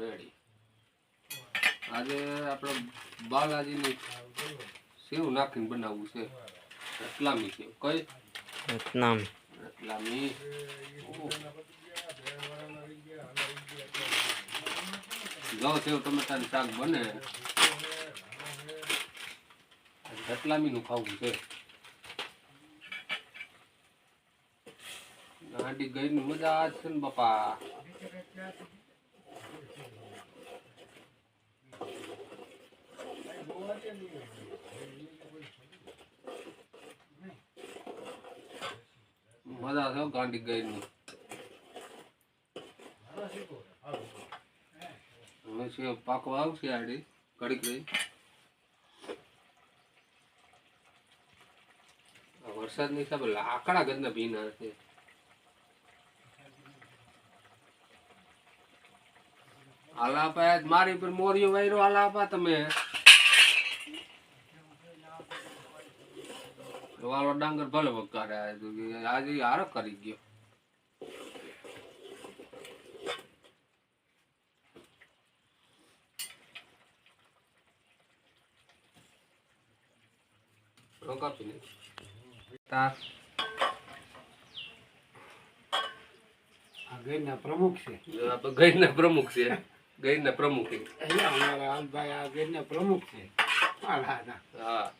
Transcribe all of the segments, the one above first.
Ready આજે આપણે બાલાજીની સેવ નાખીને બનાવવું છે? રતલામી સેવ કઈ? રતલામી. રતલામી. જો સેવ ટમેટાનું શાક બને. રતલામીનું ખાવું છે. હાંડી ગઈ મજા છે ને બાપા. મજા આવે ગાંડી ગઈ ની હવે આવશે આડી કડીક રહી. વરસાદની લાકડા ગંદા ભીના છે. આલાપા મારી પર મોરિયો વાયરો આલાપા તમે. વાળો ડાંગર ભલે વકારે આજે હારો કરી ગયો. નહીં. તાર. ગઈના પ્રમુખ છે. ગઈના પ્રમુખ છે. ગઈના પ્રમુખ. અમારા હાલભાઈ આ ગઈના પ્રમુખ છે. હા.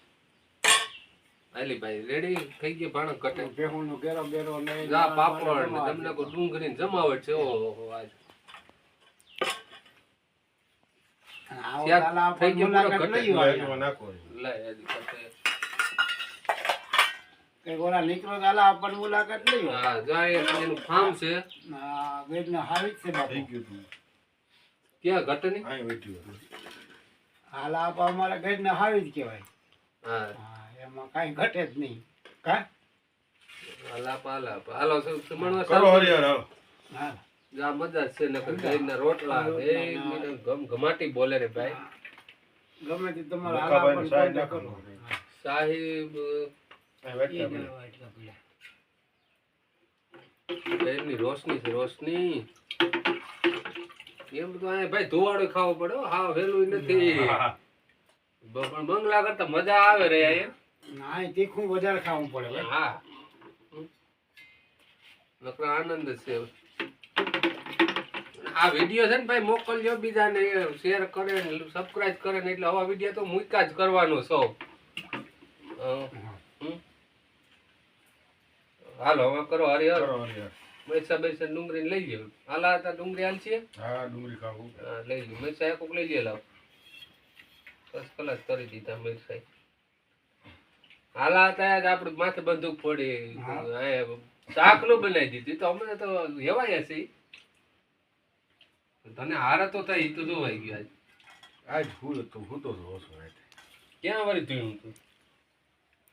અલીભાઈ રેડી થઈ ગયો ભાણો કટે ભેહુંનો ઘેરો બેરો લઈ જા પાપડ ને તમને કોઈ ડુંગળી જમાવટ છે ઓહો આજ. થઈ ગયું પૂરો. લે કટે નીકળો તો મુલાકાત લઈ હા જાય એનું ફાર્મ છે. આ ગઈના હાવી જ છે બાપુ. ક્યાં ઘટે નહીં હાલા આપા અમારા ગઈના હાવી જ કહેવાય. હા એમાં કાંઈ ઘટે જ નહીં. કા? હાલાપ હાલાપ હાલો શું કરો હરિહર હાલો. હા. જા મજા છે નકર ગઈના રોટલા. એ ગમ ગમાટી બોલે રે ભાઈ. ગમે તે તમારા મુક્કાભાઈને સાહેબ ના કરો. સાહેબ. એમની રોશની છે રોશની. એમ તો ભાઈ ધોવાડો ખાવો પડે હા. વેલું નથી. પણ બંગલા કરતા મજા આવે રે એ. ના એ તીખું વધારે ખાવું પડે ભાઈ. હા. નકરો આનંદ જ છે આ વીડિયો છે ને ભાઈ મોકલજો બીજાને શેર કરે ને સબસ્ક્રાઇબ કરે ને એટલે આવા વીડિયો તો મૂક્યા જ કરવાનો સૌ. હાલો હવે કરો હરિહર. હરો હરિહર. બૈસા ડુંગળી લઈ લ્યો હાલા હતા ડુંગળી હાલ છે? હા ડુંગળી ખાવું. હા, લઈ લ્યો. મૈસા કોક લઈ લે લાવ બસ કલાક કરી દીધા મિરસા હાલા હતા આપણે માથે બંદૂક ફોડી હા. બનાવી દીધું. તો અમે તો હેવાય હશે તને હારે તો થાય ઈ તો જોવાઈ ગયું આજ. આજ હું તો હું તો. ક્યાં વળી ધૂણું તું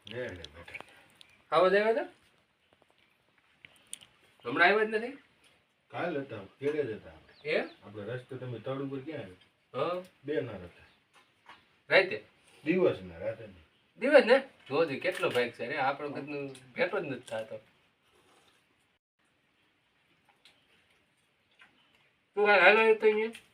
લે બેટા. દેવા હતા હમણાં આવ્યા જ નથી? કાલ હતા કેડે જ હતા એ આપણે રસ્તે તમે તળ ઉપર ક્યાં હા. આવ્યા? બે ના હતા. રાતે? દિવસ ને રાતે. દિવસ ને? જોજે કેટલો ભાઈ છે રે આપણો કદનું ભેટો જ નથી થતો. તું હાલ હાલો તો અહીંયા?